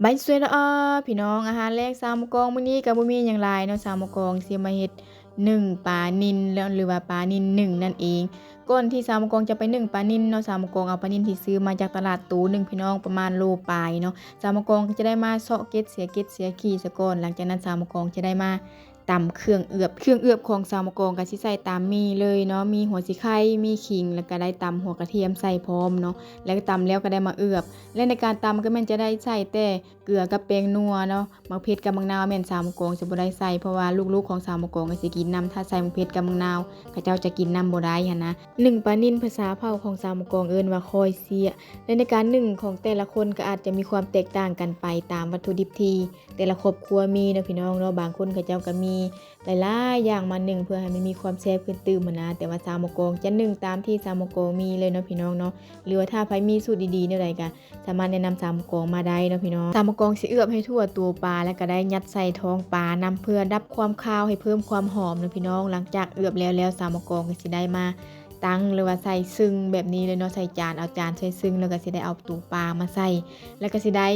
ใบสวยละอ้อพี่น้องอาหารแรกสามกองมื้อนี้ก็บ่มีหยังหลายเนาะสามกองสิมาเฮ็ดนึ่งปลานินแล้วหรือว่าปลานินึ่งนั่นเองก่อนที่สามกองจะไปนึ่งปลานินเนาะสามกองเอาปลานินที่ซื้อมาจากตลาดตูหนึ่งพี่น้องประมาณโลปลายเนาะสามกองก็จะได้มาเซาะเก็ดเสียเก็ดเสียขี้ซะก่อนหลังจากนั้นสามกองจะได้มา ตำเครื่องเอือบ เครื่องเอือบของสามกองก็สิใส่ตามมีเลยเนาะ มีหัวสิไข่ มีขิง แล้วก็ได้ตำหัวกระเทียมใส่พร้อมเนาะ แล้วก็ตำแล้วก็ได้มาเอือบ และในการตำก็แม่นจะได้ใส่แต่เกลือกับแป้งนัวเนาะมะเผ็ดกับมะนาวแม่นสามกองจะบ่ได้ใส่เพราะว่าลูกๆของสามกองก็สิกินนํถ้าใส่มะเผ็ดกับมะนาวเขาเจ้าจะกินนํบ่ได้หันนะหนึ่งปลานิ่นภาษาเผ่าของสามกองเอิ้นว่าคอยเสีย และในการนึ่งของแต่ละคนก็อาจจะมีความแตกต่างกันไปตามวัตถุดิบที่แต่ละครอบครัวมีเนาะพี่น้องเนาะ บางคนเขาเจ้าก็มีหลายๆอย่างมาหนึ่งเพื่อให้มันมีความแซ่บขึ้นตื่มหั้นะแต่ว่าสามกองจะหนึ่งตามที่สามกองมีเลยเนาะพี่น้องเนาะหรือว่าถ้าใครมีสูตรดีๆแนวใดก็สามารถแนะนำสามกองมาได้เนาะพี่น้องสามโกงสิเอื้อบให้ทั่วตัวปลาแล้วก็ได้ยัดใส่ท้องปลานำเพื่อดับความคาวให้เพิ่มความหอมเนาะพี่น้อง หลังจากเอื้อบแล้วแล้วสามกองก็สิได้มาตั้งหรือว่าใส่ซึ่งแบบนี้เลยเนาะใส่จานเอาจานใส่ซึ่งแล้วก็สิได้เอาตัวปลามาใส่ แล้วก็สิได้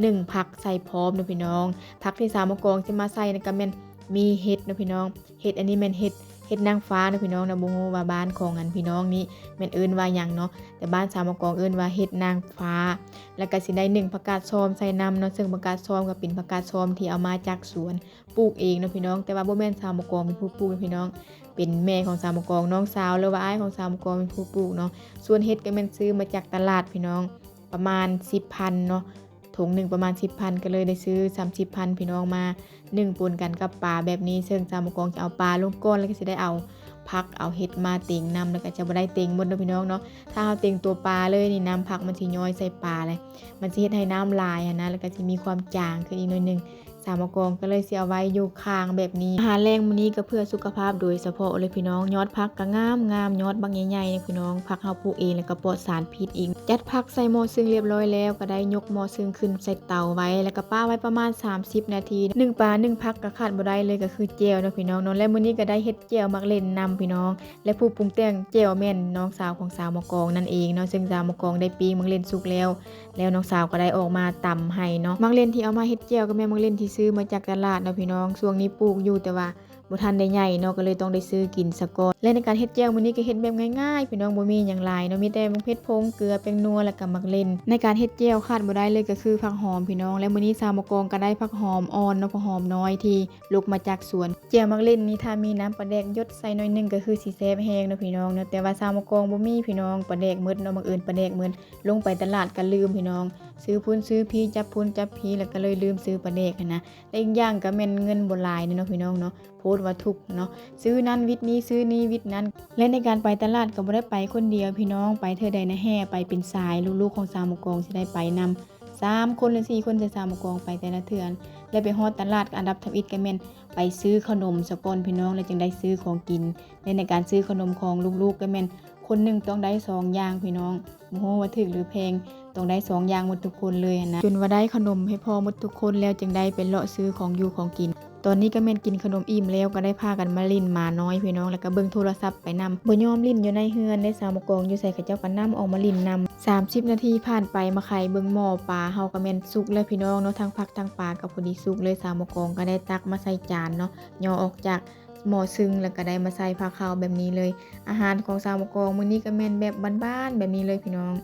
หนึ่งผักใส่พร้อมเนาะพี่น้องผักที่สามกองจะมาใส่ในก็แม่น มีเห็ดนะพี่น้องเห็ดอันนี้แม่นเห็ดเห็ดนางฟ้านะพี่น้องนะบ่ฮู้ว่าบ้านของอันพี่น้องนี้แม่นเอิ้นว่ายังเนาะแต่บ้านสามกองเอิ้นว่าเห็ดนางฟ้า แล้วก็สิได้หนึ่งผักกาดซอมใส่น้ำเนาะซึ่งผักกาดซอมก็เป็นผักกาดซอมที่เอามาจากสวนปลูกเองนะพี่น้อง แต่ว่าบ่แม่นสามกองเป็นผู้ปลูกนะพี่น้อง เป็นแม่ของสามกองน้องสาวหรือว่าอ้ายของสามกองเป็นผู้ปลูกเนาะส่วนเห็ดก็แม่นซื้อมาจากตลาดพี่น้องประมาณ10,000เนาะ ถุงหนึ่งประมาณ 10พันก็เลยได้ซื้อ30พันพี่น้องมานึ่งปนกันกับปลาแบบนี้ซึ่งจามกองจะเอาปลาลงก้นแล้วก็จะได้เอาผักเอาเห็ดมาเต็งนำแล้วก็จะบ่ได้เต็งหมดนะพี่น้องเนาะถ้าเอาเต็งตัวปลาเลยนี่น้ำผักมันสิย้อยใส่ปลาเลย มันสิเฮ็ดให้น้ำลายนะแล้วก็สิมีความจางขึ้นอีกหน่อยหนึง สามกองก็เลยเสิเอาไว้อยู่ข้างแบบนี้อาหารแรงมื้อนี้ก็เพื่อสุขภาพโดยเฉพาะเลยพี่น้องยอดผักก็งามงามยอดบางใหญ่ๆเนี่ยพี่น้องผักเฮาปลูกเองแล้วก็ปลอดสารพิษอีกจัดผักใส่หม้อซึ่งเรียบร้อยแล้วก็ได้ยกหม้อซึ่งขึ้นใส่เตาไว้แล้วก็ป้าไว้ประมาณ 30 นาทีหนึ่งปลาหนึ่งผักก็ขาดบ่ได้เลยก็คือเจียวเนาะพี่น้องนาะและมื้อนี้ก็ได้เฮ็ดเจียวมักเล่นนำพี่น้อง และผู้ปรุงแต่งเจียวแม่นน้องสาวของสาวมกองนั่นเองเนาะซึ่งสาวมกองได้ปีมักเล่นสุกแล้ว แล้วน้องสาวก็ได้ออกมาตำให้เนาะมักเล่นที่เอามาเฮ็ดเจียวก็แม่มักเล่นที่ซื้อมาจากตลาดเนาะพี่น้องช่วงนี้ปลูกอยู่แต่ว่าบ่ทันได้ใหญ่เนาะก็เลยต้องได้ซื้อกินซะก่อนและในการเฮ็ดเจียวมื้อนี้ก็เฮ็ดแบบง่ายๆพี่น้องบ่มีหยังหลายเนาะมีแต่มักเผ็ดพงเกลือแป้งนัวแล้วก็มักเล่นในการเฮ็ดเจียวขาดบ่ได้เลยก็คือผักหอมพี่น้องและมื้อนี้สาวมะกองก็ได้ผักหอมอ่อนเนาะผักหอมน้อยที่ลุกมาจากสวนเจียวมักเล่นนี่ถ้ามีน้ำปลาแดกยดใส่หน่อยหนึงก็คือสิแซ่บแฮงเนาะพี่น้องเนาะแต่ว่าสาวมะกองบ่มีพี่น้องปลาแดกหมดเนาะบังเอิญปลาแดกหมดลงไปตลาดก็ลืมพี่น้อง ซื้อพุ่นซื้อพีจับพุ่นจับพีแล้วก็เลยลืมซื้อปลาแดกนะและอีกอย่างก็แม่นเงินบ่หลายเนาะพี่น้องเนาะโพสต์ว่าทุกเนาะซื้อนั้นวิทนี้ซื้อนี้วิทนั้น และในการไปตลาดก็บ่ได้ไปคนเดียวพี่น้องไปเธอใดนะแห่ไปเป็นสายลูกๆของสามกองสิได้ไปนำสามคนหรือสี่คนจะสามกองไปแต่ละเทือน และไปฮอดตลาดก็อันดับทับอิดก็แม่นไปซื้อขนมสกอนพี่น้องแล้วจึงได้ซื้อของกินและในการซื้อขนมของลูกๆก็แม่น คนหนึ่งต้องได้สองอย่างพี่น้องบ่ฮู้ว่าถูกหรือแพงต้องได้สองอย่างหมดทุกคนเลยนะจนว่าได้ขนมให้พอหมดทุกคนแล้วจึงได้ไปเลาะซื้อของอยู่ของกิน ตอนนี้ก็แม่นกินขนมอิ่มแล้วก็ได้พากันมาลินมาน้อยพี่น้องแล้วก็เบิ่งโทรศัพท์ไปนำบ่ยอมลินอยู่ในเฮือนได้สาวมกองอยู่ใส่ข้าเจ้ากันนํออกมาลิ้นนำ30 นาทีผ่านไปมาไข่เบิ่งหม้อปลาเฮาก็แม่นสุกแล้วพี่น้องเนาะทั้งผักทั้งปลาก็พอดีสุกเลยสาวมกองก็ได้ตักมาใส่จานเนาะย่อออกจาก หม้อซึ่งแล้วก็ได้มาใส่ผักขาวแบบนี้เลย อาหารของสาวมกองมื้อนี้ก็แม่นแบบบ้านๆแบบนี้เลยพี่น้อง